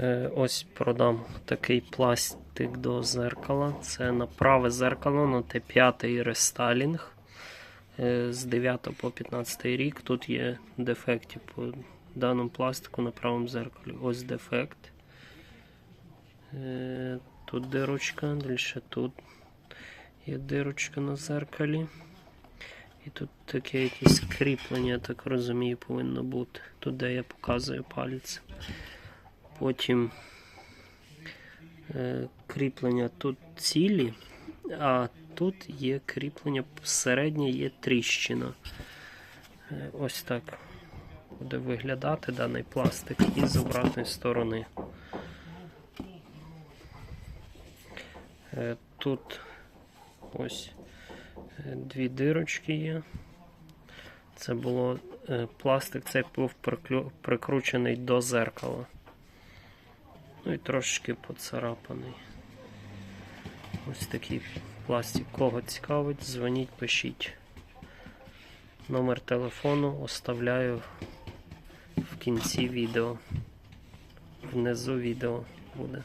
Е, Ось продам такий пластик до зеркала. Це на праве зеркало на Т5 рестайлінг. Е, З 9 по 15 рік. Тут є дефекти по даному пластику на правому зеркалі. Ось дефект. Е, Тут дирочка, далі тут є дирочка на зеркалі. І тут таке якесь кріплення, я так розумію, повинно бути. Тут, де я показую пальцем. Потім е, кріплення тут цілі, а тут є кріплення середнє, є тріщина. Е, ось так буде виглядати даний пластик і з обратної сторони. Е, Тут ось дві дирочки є. Це було пластик, цей був прикручений до зеркала. Ну і трошечки поцарапаний. Ось такий пластик. Кого цікавить, дзвоніть, пишіть. Номер телефону оставляю в кінці відео. Внизу відео буде.